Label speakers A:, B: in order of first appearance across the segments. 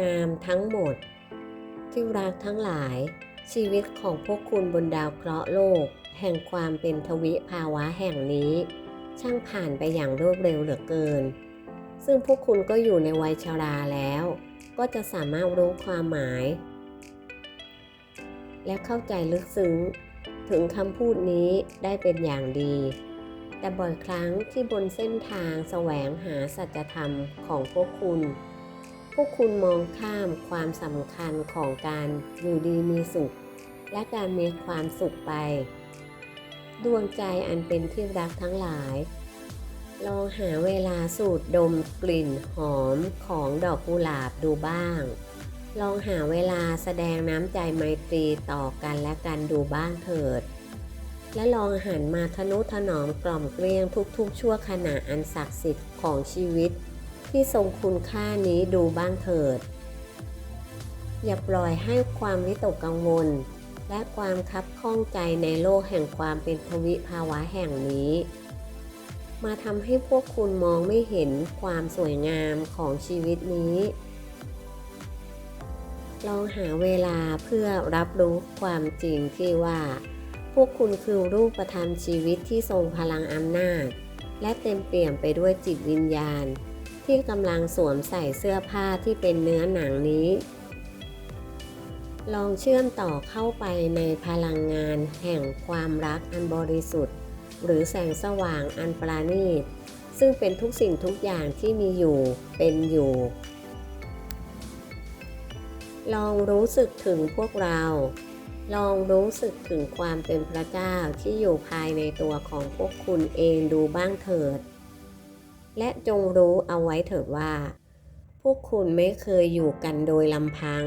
A: งามทั้งหมด ที่รักทั้งหลาย ชีวิตของพวกคุณบนดาวเคราะห์โลก แห่งความเป็นทวิภาวะแห่งนี้ ช่างผ่านไปอย่างรวดเร็วเหลือเกิน ซึ่งพวกคุณก็อยู่ในวัยชราแล้ว ก็จะสามารถรู้ความหมาย และเข้าใจลึกซึ้งถึงคำพูดนี้ได้เป็นอย่างดี แต่บ่อยครั้งที่บนเส้นทางแสวงหาสัจธรรมของพวกคุณ พวกคุณมองข้ามความสำคัญของการอยู่ดีมีสุข และการมีความสุขไป ดวงใจอันเป็นที่รักทั้งหลาย ลองหาเวลาสูดดมกลิ่นหอมของดอกกุหลาบดูบ้าง ลองหาเวลาแสดงน้ำใจไมตรีต่อกันและกันดูบ้างเถิด และลองหันมาทนุถนอมกล่อมเกลี้ยงทุกๆชั่วขณะอันศักดิ์สิทธิ์ของชีวิต ที่ทรงคุณค่านี้ดูบ้างเถิด อย่าปล่อยให้ความวิตกกังวล และความคับข้องใจในโลกแห่งความเป็นทวิภาวะแห่งนี้ มาทำให้พวกคุณมองไม่เห็นความสวยงามของชีวิตนี้ ลองหาเวลาเพื่อรับรู้ความจริงที่ว่า พวกคุณคือรูปธรรมชีวิตที่ทรงพลังอำนาจ และเต็มเปี่ยมไปด้วยจิตวิญญาณ ที่กำลังสวมใส่เสื้อผ้าที่เป็นเนื้อหนังนี้ ลองเชื่อมต่อเข้าไปในพลังงานแห่งความรักอันบริสุทธิ์ หรือแสงสว่างอันปราณีต ซึ่งเป็นทุกสิ่งทุกอย่างที่มีอยู่เป็นอยู่ ลองรู้สึกถึงพวกเรา ลองรู้สึกถึงความเป็นพระเจ้าที่อยู่ภายในตัวของพวกคุณเองดูบ้างเถิด และจงรู้เอาไว้เถิดว่า พวกคุณไม่เคยอยู่กันโดยลำพัง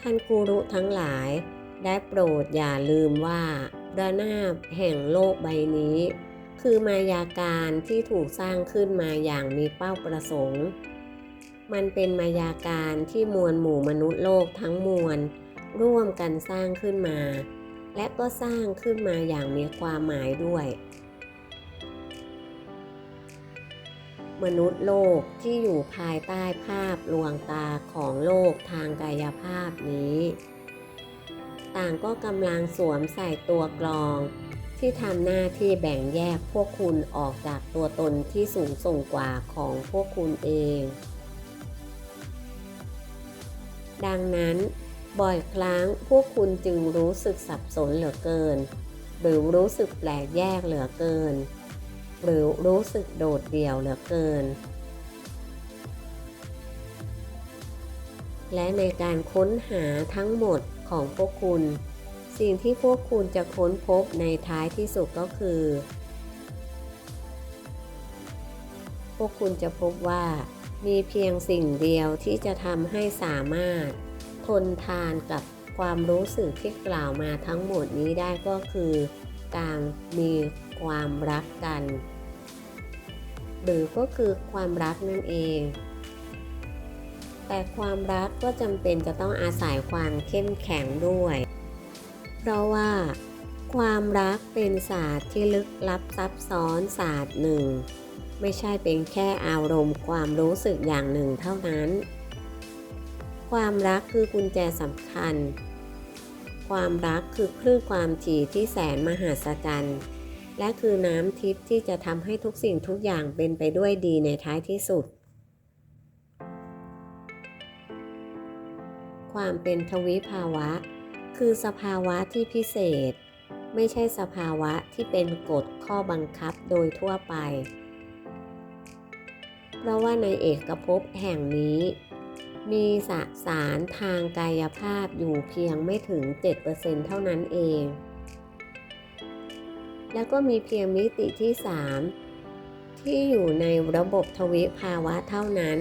A: ท่านกูรุทั้งหลาย ได้โปรดอย่าลืมว่าระนาบแห่งโลกใบนี้ คือมายาการที่ถูกสร้างขึ้นมาอย่างมีเป้าประสงค์ มันเป็นมายาการที่มวลหมู่มนุษย์โลกทั้งมวล ร่วมกันสร้างขึ้นมา และก็สร้างขึ้นมาอย่างมีความหมายด้วย มนุษย์โลกที่อยู่ภายใต้ภาพลวงตาของโลกทางกายภาพนี้ ต่างก็กำลังสวมใส่ตัวกรอง ที่ทำหน้าที่แบ่งแยกพวกคุณออกจากตัวตนที่สูงส่งกว่าของพวกคุณเอง ดังนั้นบ่อยครั้งพวกคุณจึงรู้สึกสับสนเหลือเกิน หรือรู้สึกแปลกแยกเหลือเกิน หรือรู้สึกโดดเดี่ยวเหลือเกิน และในการค้นหาทั้งหมดของพวกคุณ สิ่งที่พวกคุณจะค้นพบในท้ายที่สุดก็คือ พวกคุณจะพบว่ามีเพียงสิ่งเดียวที่จะทำให้สามารถ ทนทานกับความรู้สึกที่กล่าวมาทั้งหมดนี้ได้ก็คือ การมีความรักกัน หรือก็คือความรักนั่นเอง แต่ความรักก็จำเป็นจะต้องอาศัยความเข้มแข็งด้วย เพราะว่า ความรักเป็นศาสตร์ที่ลึกลับซับซ้อนศาสตร์หนึ่ง ไม่ใช่เป็นแค่อารมณ์ความรู้สึกอย่างหนึ่งเท่านั้น ความรักคือกุญแจสำคัญ ความรักคือคลื่นความถี่ที่แสนมหัศจรรย์ และคือน้ำทิพย์ที่จะทำให้ทุกสิ่งทุกอย่างเป็นไปด้วยดีในท้ายที่สุด ความเป็นทวิภาวะ คือสภาวะที่พิเศษ ไม่ใช่สภาวะที่เป็นกฎข้อบังคับโดยทั่วไป เพราะว่าในเอกภพแห่งนี้ มีสสารทางกายภาพอยู่เพียงไม่ถึง 7%เท่านั้นเอง แล้วก็มีเพียงมิติที่ 3 ที่อยู่ในระบบทวิภาวะเท่านั้น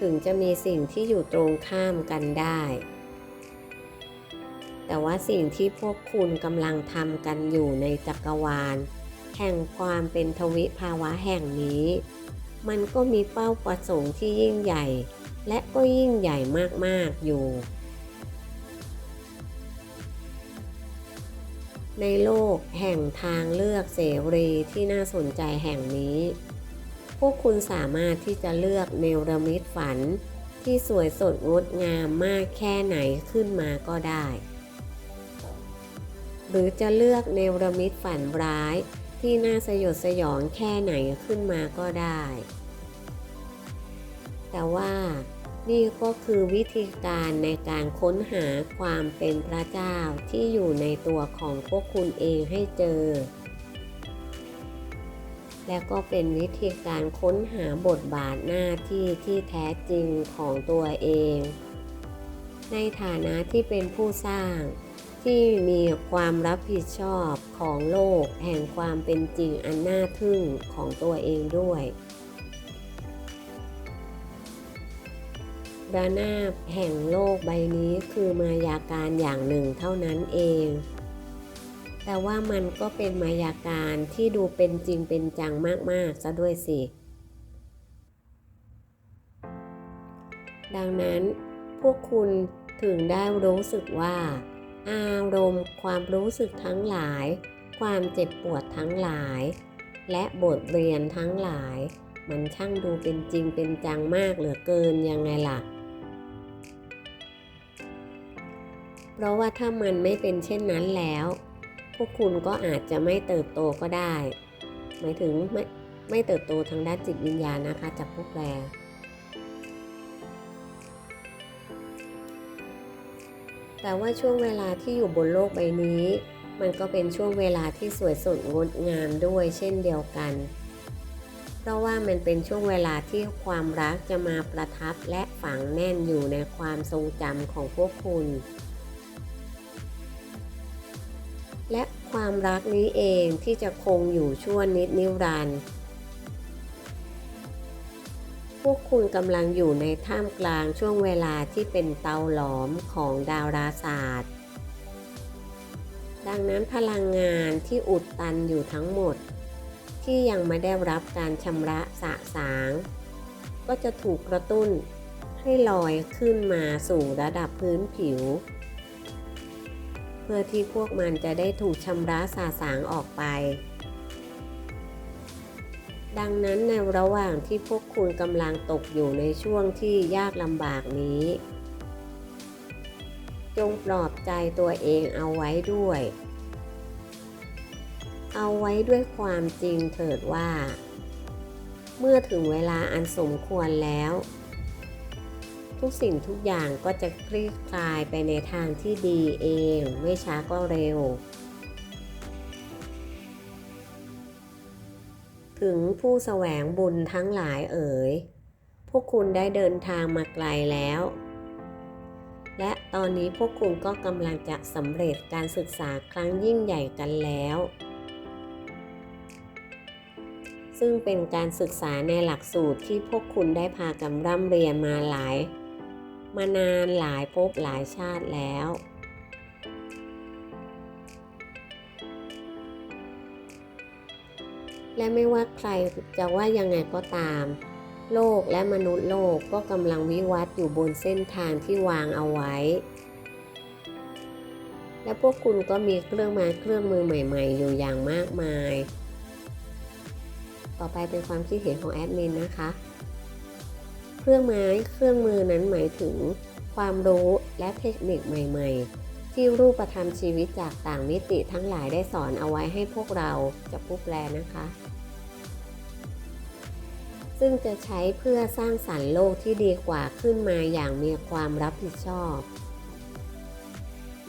A: ถึงจะมีสิ่งที่อยู่ตรงข้ามกันได้ แต่ว่าสิ่งที่พวกคุณกำลังทำกันอยู่ในจักรวาล แห่งความเป็นทวิภาวะแห่งนี้ มันก็มีเป้าประสงค์ที่ยิ่งใหญ่ และก็ยิ่งใหญ่มากๆอยู่ ในโลกแห่งทางเลือกเสรีที่น่าสนใจแห่งนี้ พวกคุณสามารถที่จะเลือกเนรมิตฝันที่สวยสดงดงามมากแค่ไหนขึ้นมาก็ได้ หรือจะเลือกเนรมิตฝันร้ายที่น่าสยดสยองแค่ไหนขึ้นมาก็ได้ แต่ว่า นี่ก็คือวิธีการในการค้นหาความเป็นพระเจ้าที่อยู่ในตัวของพวกคุณเองให้เจอ และก็เป็นวิธีการค้นหาบทบาทหน้าที่ที่แท้จริงของตัวเอง ในฐานะที่เป็นผู้สร้างที่มีความรับผิดชอบของโลกแห่งความเป็นจริงอันน่าทึ่งของตัวเองด้วย ระนาบแห่งโลกใบนี้คือมายาการอย่างหนึ่งเท่านั้นเอง แต่ว่ามันก็เป็นมายาการที่ดูเป็นจริงเป็นจังมากๆซะด้วยสิ ดังนั้นพวกคุณถึงได้รู้สึกว่า อารมณ์ความรู้สึกทั้งหลาย ความเจ็บปวดทั้งหลาย และบทเรียนทั้งหลายมันช่างดูเป็นจริงเป็นจังมากเหลือเกินยังไงล่ะ เพราะว่าถ้ามันไม่เป็นเช่นนั้นแล้ว พวกคุณก็อาจจะไม่เติบโตก็ได้ หมายถึงไม่ไม่เติบโตทางด้านจิตวิญญาณนะคะจากพวกแปลแต่ว่าช่วงเวลาที่อยู่บนโลกใบนี้ มันก็เป็นช่วงเวลาที่สวยสดงดงามด้วยเช่นเดียวกัน เพราะว่ามันเป็นช่วงเวลาที่ความรักจะมาประทับและฝังแน่นอยู่ในความทรงจำของพวกคุณ ความรักนี้เองที่จะคงอยู่ชั่วนิดนิรันดร์พวกคุณกำลังอยู่ในท่ามกลางช่วงเวลาที่เป็นเตาหลอมของดาวราศาสตร์ ดังนั้นพลังงานที่อุดตันอยู่ทั้งหมด ที่ยังไม่ได้รับการชำระสะสาง ก็จะถูกกระตุ้นให้ลอยขึ้นมาสู่ระดับพื้นผิว พื่อที่พวกมันจะได้ถูกชำระสาสางออกไป ดังนั้นในระหว่างที่พวกคุณกำลังตกอยู่ในช่วงที่ยากลำบากนี้ จงปลอบใจตัวเองเอาไว้ด้วย เอาไว้ด้วยความจริงเถิดว่า เมื่อถึงเวลาอันสมควรแล้ว ทุกสิ่งทุกอย่างก็จะคลี่คลายไปในทางที่ดีเอง ไม่ช้าก็เร็ว ถึงผู้แสวงบุญทั้งหลายเอ๋ย พวกคุณได้เดินทางมาไกลแล้ว และตอนนี้พวกคุณก็กำลังจะสำเร็จการศึกษาครั้งยิ่งใหญ่กันแล้วซึ่งเป็นการศึกษาในหลักสูตรที่พวกคุณได้พากันร่ำเรียนมาหลาย มานานหลายภพหลายชาติแล้ว และไม่ว่าใครจะว่ายังไงก็ตาม โลกและมนุษย์โลกก็กำลังวิวัฒน์อยู่บนเส้นทางที่วางเอาไว้ และพวกคุณก็มีเครื่องม้เครื่องมือใหม่ๆ อยู่อย่างมากมาย ต่อไปเป็นความคิดเห็นของแอดมินนะคะ เครื่องไม้เครื่องมือนั้นหมายถึง ความรู้และเทคนิคใหม่ ๆ ที่รูปธรรมชีวิตจากต่างมิติทั้งหลายได้สอนเอาไว้ให้พวกเราจะผู้แปลนะคะ ซึ่งจะใช้เพื่อสร้างสรรค์โลกที่ดีกว่าขึ้นมาอย่างมีความรับผิดชอบ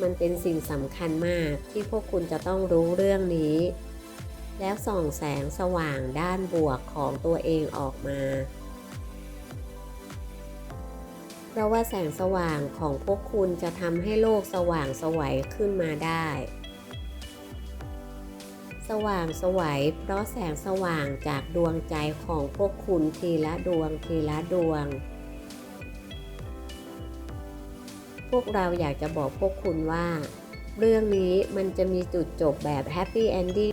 A: มันเป็นสิ่งสำคัญมากที่พวกคุณจะต้องรู้เรื่องนี้แล้วส่องแสงสว่างด้านบวกของตัวเองออกมา เพราะว่าแสงสว่างของพวกคุณจะทำให้โลกสว่างสวัยขึ้นมาได้ สว่างสวัยเพราะแสงสว่างจากดวงใจของพวกคุณทีละดวงทีละดวง พวกเราอยากจะบอกพวกคุณว่า เรื่องนี้มันจะมีจุดจบแบบแฮปปี้เอนดิ้ง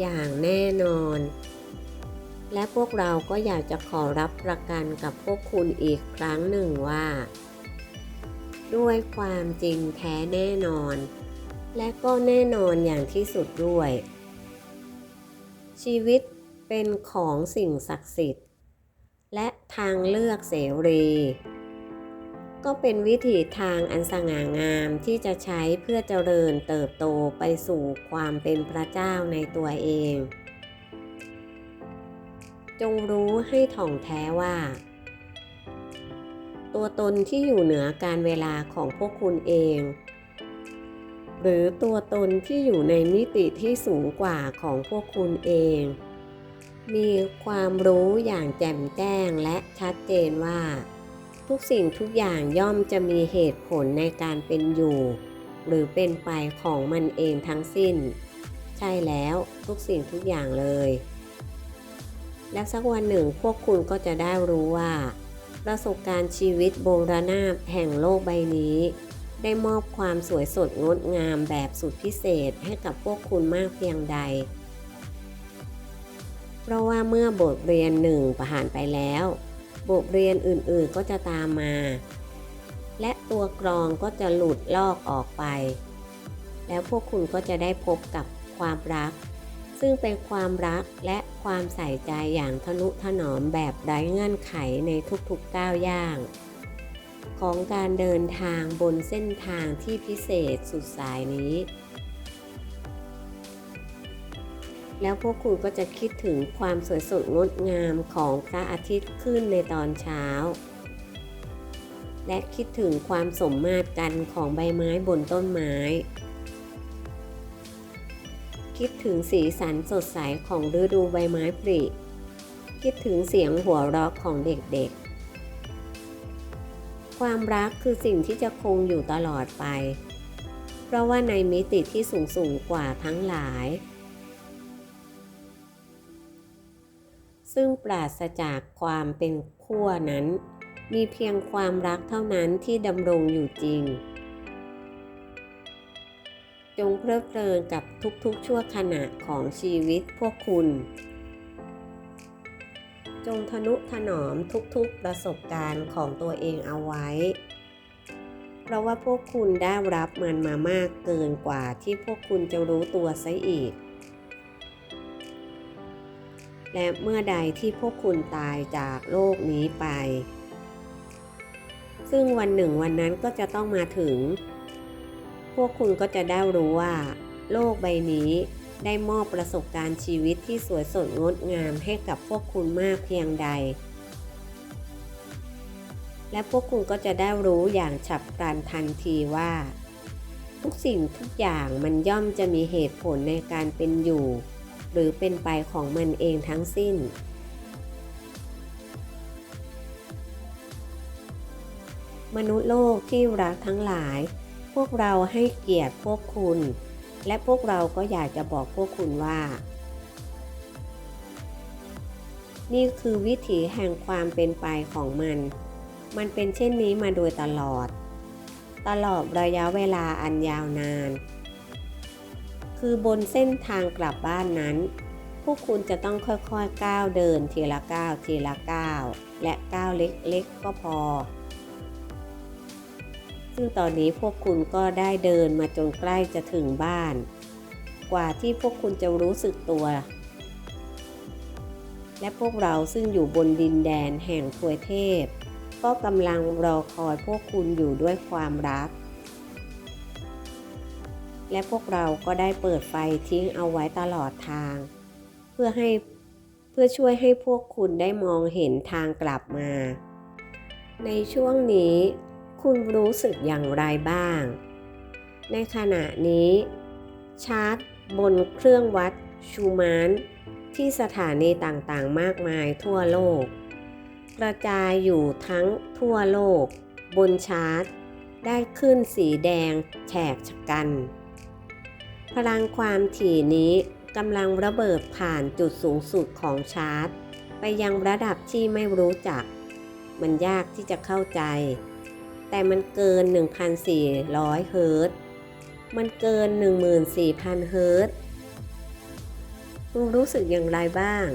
A: อย่างแน่นอน และพวกเราก็อยากจะขอรับประกันกับพวกคุณอีกครั้งหนึ่งว่า ด้วยความจริงแท้แน่นอน และก็แน่นอนอย่างที่สุดด้วย ชีวิตเป็นของสิ่งศักดิ์สิทธิ์ และทางเลือกเสรี ก็เป็นวิถีทางอันสง่างามที่จะใช้เพื่อเจริญเติบโตไปสู่ความเป็นพระเจ้าในตัวเอง จงรู้ให้ถ่องแท้ว่า ตัวตนที่อยู่เหนือการเวลาของพวกคุณเอง หรือตัวตนที่อยู่ในมิติที่สูงกว่าของพวกคุณเอง มีความรู้อย่างแจ่มแจ้งและชัดเจนว่า ทุกสิ่งทุกอย่างย่อมจะมีเหตุผลในการเป็นอยู่ หรือเป็นไปของมันเองทั้งสิ้น ใช่แล้วทุกสิ่งทุกอย่างเลย และสักวันหนึ่งพวกคุณก็จะได้รู้ว่า ประสบการณ์ชีวิตโบราณาแห่งโลกใบนี้ ได้มอบความสวยสดงดงามแบบสุดพิเศษให้กับพวกคุณมากเพียงใด เพราะว่าเมื่อบทเรียนหนึ่งผ่านไปแล้ว บทเรียนอื่นๆก็จะตามมา และตัวกรองก็จะหลุดลอกออกไป แล้วพวกคุณก็จะได้พบกับความรัก ซึ่งเป็นความรักและความใส่ใจอย่างทนุถนอมแบบไร้เงื่อนไขในทุกๆก้าวย่าง ของการเดินทางบนเส้นทางที่พิเศษสุดสายนี้ แล้วพวกคุณก็จะคิดถึงความสวยสดงดงามของพระอาทิตย์ขึ้นในตอนเช้า และคิดถึงความสมมาตรกันของใบไม้บนต้นไม้ คิดถึงสีสันสดใสของฤดูใบไม้ผลิคิดถึงเสียงหัวเราะของเด็กๆ ความรักคือสิ่งที่จะคงอยู่ตลอดไป เพราะว่าในมิติที่สูงสูงกว่าทั้งหลาย ซึ่งปราศจากความเป็นขั้วนั้น มีเพียงความรักเท่านั้นที่ดำรงอยู่จริง จงเพลิดเพลินกับทุกๆชั่วขณะของชีวิตพวกคุณ จงทนุถนอมทุกๆประสบการณ์ของตัวเองเอาไว้ เพราะว่าพวกคุณได้รับมันมามากเกินกว่าที่พวกคุณจะรู้ตัวซะอีก และเมื่อใดที่พวกคุณตายจากโลกนี้ไป ซึ่งวันหนึ่งวันนั้นก็จะต้องมาถึง วกคุณก็จะได้รู้ว่า โลกใบนี้ได้มอบประสบการณ์ชีวิตที่สวยสดงดงามให้กับพวกคุณมากเพียงใด และพวกคุณก็จะได้รู้อย่างฉับพลันทันทีว่า ทุกสิ่งทุกอย่างมันย่อมจะมีเหตุผลในการเป็นอยู่ หรือเป็นไปของมันเองทั้งสิ้น มนุษย์โลกที่รักทั้งหลาย พวกเราให้เกียรติพวกคุณ และพวกเราก็อยากจะบอกพวกคุณว่า นี่คือวิถีแห่งความเป็นไปของมัน มันเป็นเช่นนี้มาโดยตลอด ตลอดระยะเวลาอันยาวนาน คือบนเส้นทางกลับบ้านนั้น พวกคุณจะต้องค่อยๆก้าวเดินทีละก้าวทีละก้าวและก้าวเล็กๆก็พอ ซึ่งตอนนี้พวกคุณก็ได้เดินมาจนใกล้จะถึงบ้าน กว่าที่พวกคุณจะรู้สึกตัว และพวกเราซึ่งอยู่บนดินแดนแห่งทวยเทพ ก็กำลังรอคอยพวกคุณอยู่ด้วยความรัก และพวกเราก็ได้เปิดไฟทิ้งเอาไว้ตลอดทาง เพื่อให้เพื่อช่วยให้พวกคุณได้มองเห็นทางกลับมา ในช่วงนี้ คุณรู้สึกอย่างไรบ้าง ในขณะนี้ ชาร์จบนเครื่องวัดชูมานที่สถานีต่างๆ มากมายทั่วโลก กระจายอยู่ทั้งทั่วโลก บนชาร์จ ได้ขึ้นสีแดงแฉกชะกัน พลังความถี่นี้กำลังระเบิดผ่านจุดสูงสุดของชาร์จ ไปยังระดับที่ไม่รู้จัก มันยากที่จะเข้าใจ แต่มันเกิน 1,400 เฮิรตซ์มันเกิน 14,000 เฮิรตซ์คุณรู้สึกอย่างไรบ้าง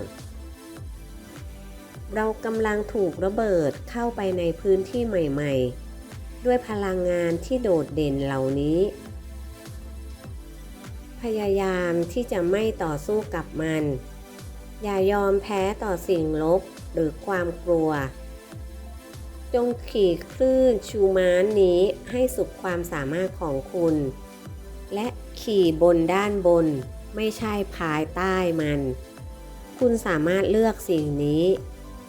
A: เรากำลังถูกระเบิดเข้าไปในพื้นที่ใหม่ ๆ ด้วยพลังงานที่โดดเด่นเหล่านี้ พยายามที่จะไม่ต่อสู้กับมัน อย่ายอมแพ้ต่อสิ่งลบหรือความกลัว จงขี่คลื่นชูม้านนี้ให้สุดความสามารถของคุณ และขี่บนด้านบน ไม่ใช่ภายใต้มัน คุณสามารถเลือกสิ่งนี้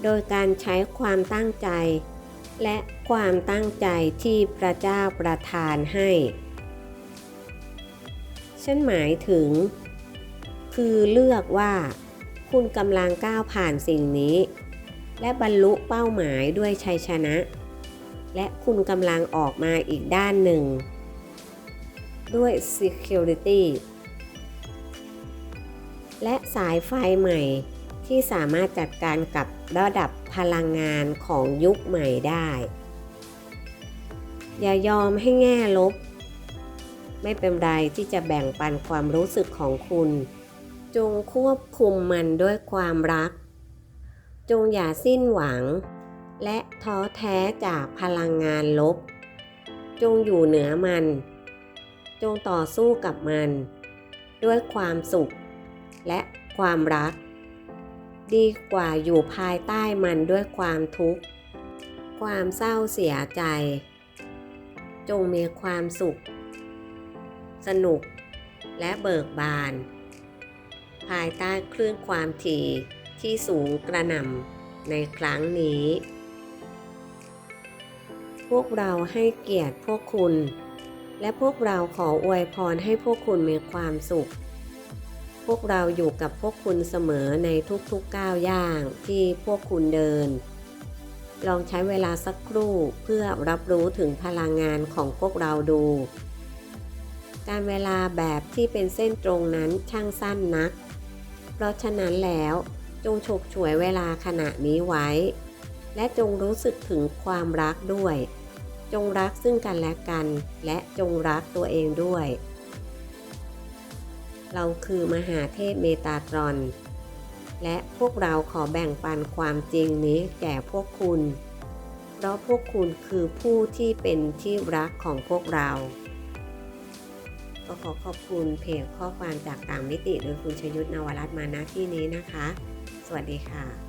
A: โดยการใช้ความตั้งใจ และความตั้งใจที่พระเจ้าประทานให้ ฉันหมายถึง คือเลือกว่า คุณกำลังก้าวผ่านสิ่งนี้ และบรรลุเป้าหมายด้วยชัยชนะ และคุณกำลังออกมาอีกด้านหนึ่ง ด้วย Security และสายไฟใหม่ที่สามารถจัดการกับระดับพลังงานของยุคใหม่ได้ อย่ายอมให้แง่ลบ ไม่เป็นไรที่จะแบ่งปันความรู้สึกของคุณ จงควบคุมมันด้วยความรัก จงอย่าสิ้นหวัง และท้อแท้จากพลังงานลบ จงอยู่เหนือมัน จงต่อสู้กับมัน ด้วยความสุข และความรัก ดีกว่าอยู่ภายใต้มันด้วยความทุกข์ ความเศร้าเสียใจ จงมีความสุข สนุกและเบิกบาน ภายใต้คลื่นความถี่ ที่สูงกระหน่ำในครั้งนี้ พวกเราให้เกียรติพวกคุณ และพวกเราขออวยพรให้พวกคุณมีความสุข พวกเราอยู่กับพวกคุณเสมอในทุกๆก้าวย่างที่พวกคุณเดิน ลองใช้เวลาสักครู่เพื่อรับรู้ถึงพลังงานของพวกเราดูการเวลาแบบที่เป็นเส้นตรงนั้นช่างสั้นนัก เพราะฉะนั้นแล้ว จงฉกฉวยเวลาขณะนี้ไว้ และจงรู้สึกถึงความรักด้วย จงรักซึ่งกันและกัน และจงรักตัวเองด้วย เราคือมหาเทพเมตาตรอน และพวกเราขอแบ่งปันความจริงนี้แก่พวกคุณ เพราะพวกคุณคือผู้ที่เป็นที่รักของพวกเราก็ขอขอบคุณเพจข้อความจากต่างมิติโดยคุณชยุทธนวรัตน์มาณที่นี้นะคะ สวัสดีค่ะ